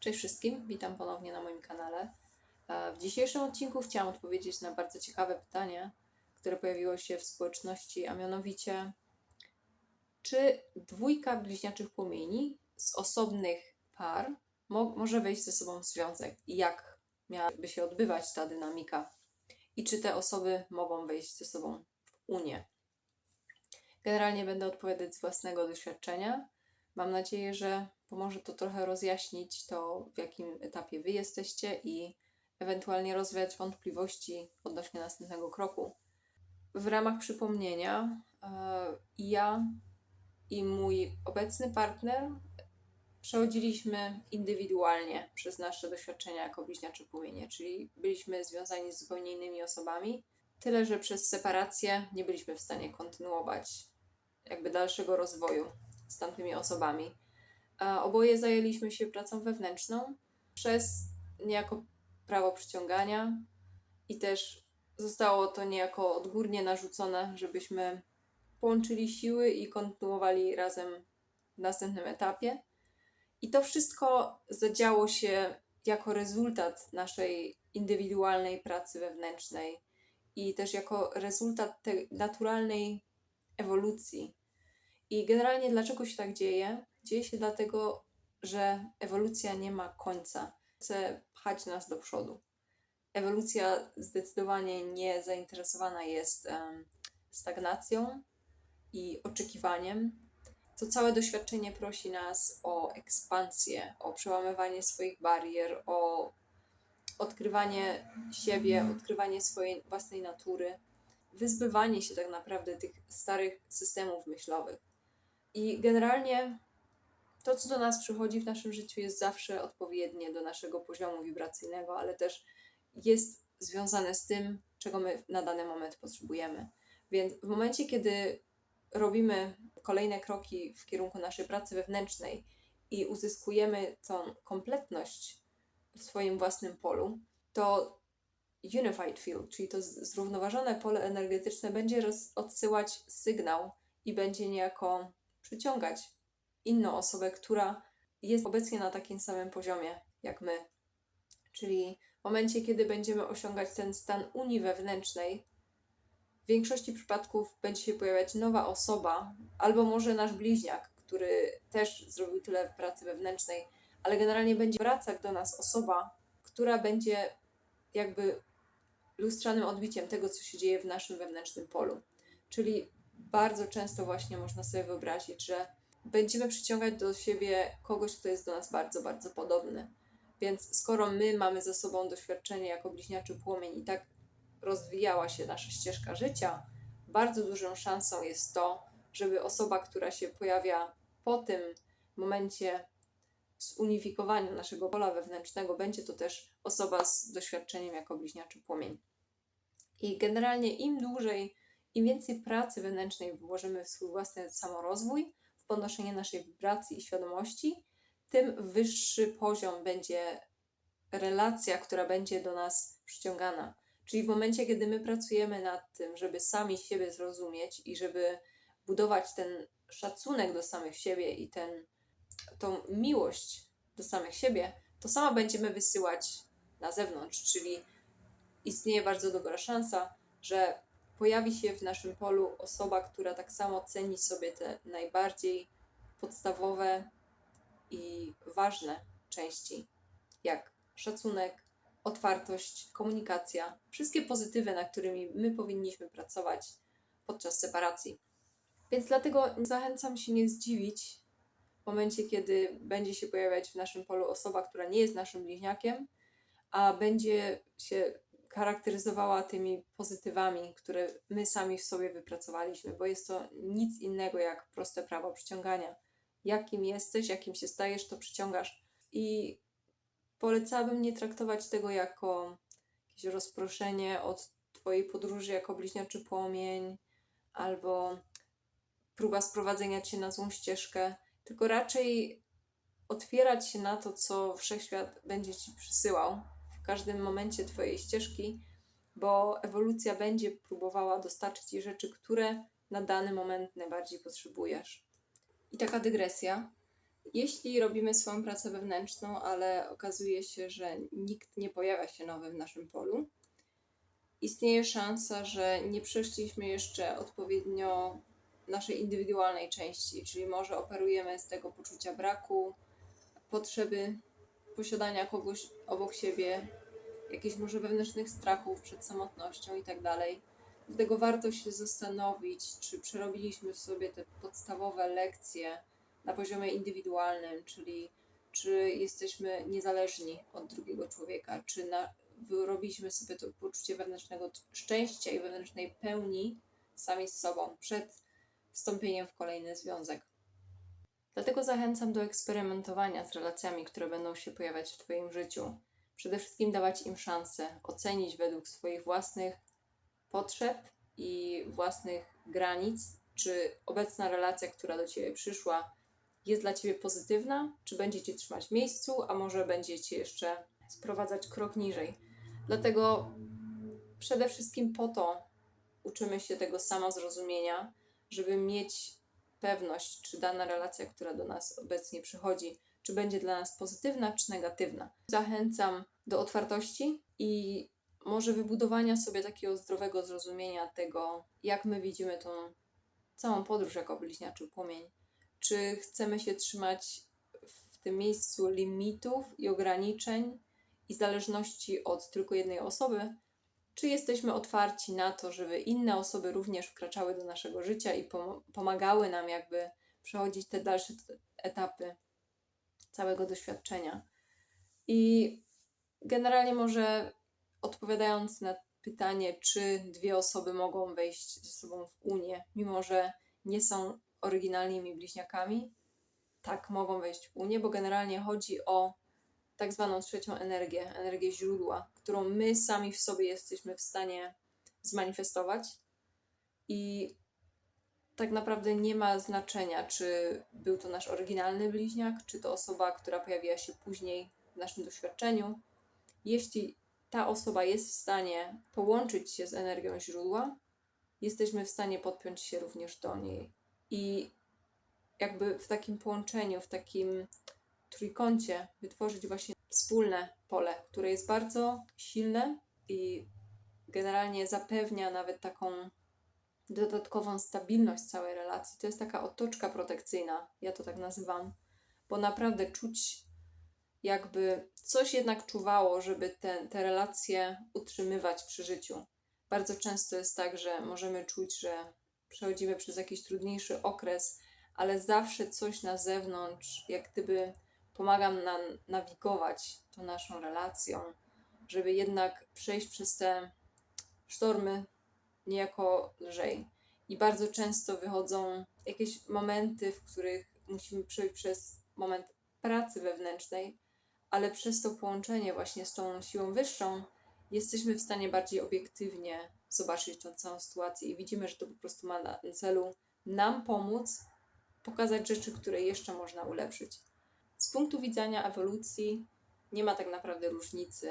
Cześć wszystkim, witam ponownie na moim kanale. E, W dzisiejszym odcinku chciałam odpowiedzieć na bardzo ciekawe pytanie, które pojawiło się w społeczności, a mianowicie czy dwójka bliźniaczych płomieni z osobnych par mo- może wejść ze sobą w związek i jak miałaby się odbywać ta dynamika i czy te osoby mogą wejść ze sobą w unię. Generalnie będę odpowiadać z własnego doświadczenia. Mam nadzieję, że pomoże to trochę rozjaśnić to, w jakim etapie Wy jesteście i ewentualnie rozwiać wątpliwości odnośnie następnego kroku. W ramach przypomnienia, e, ja i mój obecny partner przechodziliśmy indywidualnie przez nasze doświadczenia jako bliźniacze płomienie, czyli byliśmy związani z zupełnie innymi osobami, tyle że przez separację nie byliśmy w stanie kontynuować jakby dalszego rozwoju z tamtymi osobami. A oboje zajęliśmy się pracą wewnętrzną przez niejako prawo przyciągania i też zostało to niejako odgórnie narzucone, żebyśmy połączyli siły i kontynuowali razem w następnym etapie. I to wszystko zadziało się jako rezultat naszej indywidualnej pracy wewnętrznej i też jako rezultat tej naturalnej ewolucji. I generalnie dlaczego się tak dzieje? Dzieje się dlatego, że ewolucja nie ma końca. Chce pchać nas do przodu. Ewolucja zdecydowanie nie zainteresowana jest stagnacją i oczekiwaniem. To całe doświadczenie prosi nas o ekspansję, o przełamywanie swoich barier, o odkrywanie siebie, odkrywanie swojej własnej natury, wyzbywanie się tak naprawdę tych starych systemów myślowych. I generalnie to, co do nas przychodzi w naszym życiu, jest zawsze odpowiednie do naszego poziomu wibracyjnego, ale też jest związane z tym, czego my na dany moment potrzebujemy. Więc w momencie, kiedy robimy kolejne kroki w kierunku naszej pracy wewnętrznej i uzyskujemy tą kompletność w swoim własnym polu, to unified field, czyli to zrównoważone pole energetyczne, będzie odsyłać sygnał i będzie niejako przyciągać inną osobę, która jest obecnie na takim samym poziomie jak my. Czyli w momencie, kiedy będziemy osiągać ten stan unii wewnętrznej, w większości przypadków będzie się pojawiać nowa osoba, albo może nasz bliźniak, który też zrobił tyle pracy wewnętrznej, ale generalnie będzie wracać do nas osoba, która będzie jakby lustrzanym odbiciem tego, co się dzieje w naszym wewnętrznym polu. Czyli bardzo często właśnie można sobie wyobrazić, że będziemy przyciągać do siebie kogoś, kto jest do nas bardzo, bardzo podobny. Więc skoro my mamy ze sobą doświadczenie jako bliźniaczy płomień i tak rozwijała się nasza ścieżka życia, bardzo dużą szansą jest to, żeby osoba, która się pojawia po tym momencie zunifikowaniu naszego pola wewnętrznego, będzie to też osoba z doświadczeniem jako bliźniaczy płomień. I generalnie im dłużej, im więcej pracy wewnętrznej włożymy w swój własny samorozwój, podnoszenie naszej wibracji i świadomości, tym wyższy poziom będzie relacja, która będzie do nas przyciągana. Czyli w momencie, kiedy my pracujemy nad tym, żeby sami siebie zrozumieć i żeby budować ten szacunek do samych siebie i ten, tą miłość do samych siebie, to sama będziemy wysyłać na zewnątrz, czyli istnieje bardzo dobra szansa, że pojawi się w naszym polu osoba, która tak samo ceni sobie te najbardziej podstawowe i ważne części, jak szacunek, otwartość, komunikacja, wszystkie pozytywy, nad którymi my powinniśmy pracować podczas separacji. Więc dlatego zachęcam się nie zdziwić w momencie, kiedy będzie się pojawiać w naszym polu osoba, która nie jest naszym bliźniakiem, a będzie się charakteryzowała tymi pozytywami, które my sami w sobie wypracowaliśmy, bo jest to nic innego jak proste prawo przyciągania. Jakim jesteś, jakim się stajesz, to przyciągasz. I polecałabym nie traktować tego jako jakieś rozproszenie od Twojej podróży jako bliźniaczy płomień albo próba sprowadzenia Cię na złą ścieżkę, tylko raczej otwierać się na to, co wszechświat będzie Ci przysyłał w każdym momencie Twojej ścieżki, bo ewolucja będzie próbowała dostarczyć Ci rzeczy, które na dany moment najbardziej potrzebujesz. I taka dygresja. Jeśli robimy swoją pracę wewnętrzną, ale okazuje się, że nikt nie pojawia się nowy w naszym polu, istnieje szansa, że nie przeszliśmy jeszcze odpowiednio naszej indywidualnej części, czyli może operujemy z tego poczucia braku, potrzeby posiadania kogoś obok siebie, jakichś może wewnętrznych strachów przed samotnością i tak dalej. Dlatego warto się zastanowić, czy przerobiliśmy sobie te podstawowe lekcje na poziomie indywidualnym, czyli czy jesteśmy niezależni od drugiego człowieka, czy na, wyrobiliśmy sobie to poczucie wewnętrznego szczęścia i wewnętrznej pełni sami z sobą przed wstąpieniem w kolejny związek. Dlatego zachęcam do eksperymentowania z relacjami, które będą się pojawiać w Twoim życiu. Przede wszystkim dawać im szansę, ocenić według swoich własnych potrzeb i własnych granic, czy obecna relacja, która do Ciebie przyszła, jest dla Ciebie pozytywna, czy będzie Cię trzymać w miejscu, a może będzie Cię jeszcze sprowadzać krok niżej. Dlatego przede wszystkim po to uczymy się tego samozrozumienia, żeby mieć pewność, czy dana relacja, która do nas obecnie przychodzi, czy będzie dla nas pozytywna, czy negatywna. Zachęcam do otwartości i może wybudowania sobie takiego zdrowego zrozumienia tego, jak my widzimy tą całą podróż jako bliźniaczy płomień. Czy chcemy się trzymać w tym miejscu limitów i ograniczeń i zależności od tylko jednej osoby, czy jesteśmy otwarci na to, żeby inne osoby również wkraczały do naszego życia i pomagały nam jakby przechodzić te dalsze etapy całego doświadczenia. I generalnie może odpowiadając na pytanie, czy dwie osoby mogą wejść ze sobą w Unię, mimo że nie są oryginalnymi bliźniakami, tak mogą wejść w Unię, bo generalnie chodzi o tak zwaną trzecią energię, energię źródła, którą my sami w sobie jesteśmy w stanie zmanifestować. I tak naprawdę nie ma znaczenia, czy był to nasz oryginalny bliźniak, czy to osoba, która pojawiła się później w naszym doświadczeniu. Jeśli ta osoba jest w stanie połączyć się z energią źródła, jesteśmy w stanie podpiąć się również do niej. I jakby w takim połączeniu, w takim trójkącie wytworzyć właśnie wspólne pole, które jest bardzo silne i generalnie zapewnia nawet taką dodatkową stabilność całej relacji. To jest taka otoczka protekcyjna, ja to tak nazywam, bo naprawdę czuć, jakby coś jednak czuwało, żeby te, te relacje utrzymywać przy życiu. Bardzo często jest tak, że możemy czuć, że przechodzimy przez jakiś trudniejszy okres, ale zawsze coś na zewnątrz, jak gdyby pomagam nam nawigować tą naszą relacją, żeby jednak przejść przez te sztormy niejako lżej. I bardzo często wychodzą jakieś momenty, w których musimy przejść przez moment pracy wewnętrznej, ale przez to połączenie właśnie z tą siłą wyższą jesteśmy w stanie bardziej obiektywnie zobaczyć tą całą sytuację i widzimy, że to po prostu ma na celu nam pomóc pokazać rzeczy, które jeszcze można ulepszyć. Z punktu widzenia ewolucji nie ma tak naprawdę różnicy,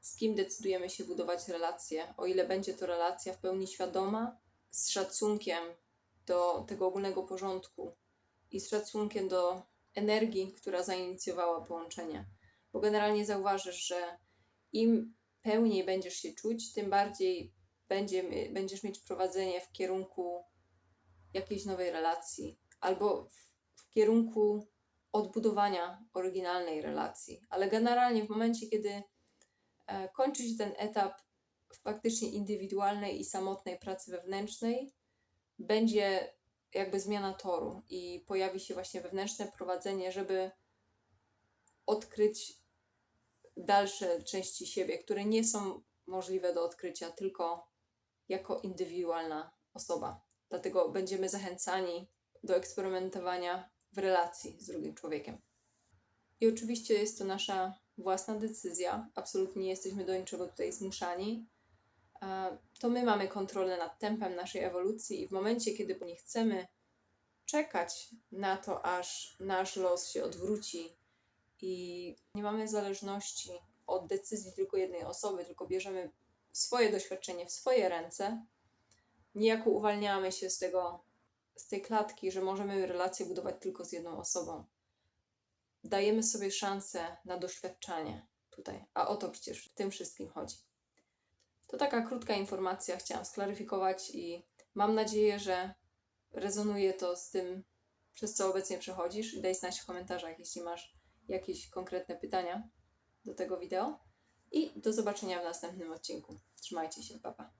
z kim decydujemy się budować relacje, o ile będzie to relacja w pełni świadoma, z szacunkiem do tego ogólnego porządku i z szacunkiem do energii, która zainicjowała połączenie. Bo generalnie zauważysz, że im pełniej będziesz się czuć, tym bardziej będzie, będziesz mieć prowadzenie w kierunku jakiejś nowej relacji albo w, w kierunku odbudowania oryginalnej relacji. Ale generalnie w momencie, kiedy e, kończy się ten etap faktycznie indywidualnej i samotnej pracy wewnętrznej, będzie jakby zmiana toru i pojawi się właśnie wewnętrzne prowadzenie, żeby odkryć dalsze części siebie, które nie są możliwe do odkrycia tylko jako indywidualna osoba. Dlatego będziemy zachęcani do eksperymentowania w relacji z drugim człowiekiem. I oczywiście jest to nasza własna decyzja, absolutnie nie jesteśmy do niczego tutaj zmuszani. To my mamy kontrolę nad tempem naszej ewolucji i w momencie, kiedy nie chcemy czekać na to, aż nasz los się odwróci i nie mamy zależności od decyzji tylko jednej osoby, tylko bierzemy swoje doświadczenie w swoje ręce, niejako uwalniamy się z tego z tej klatki, że możemy relacje budować tylko z jedną osobą. dajemy sobie szansę na doświadczanie tutaj. A o to przecież w tym wszystkim chodzi. To taka krótka informacja, chciałam sklaryfikować i mam nadzieję, że rezonuje to z tym, przez co obecnie przechodzisz. Daj znać w komentarzach, jeśli masz jakieś konkretne pytania do tego wideo. I do zobaczenia w następnym odcinku. Trzymajcie się, papa. Pa.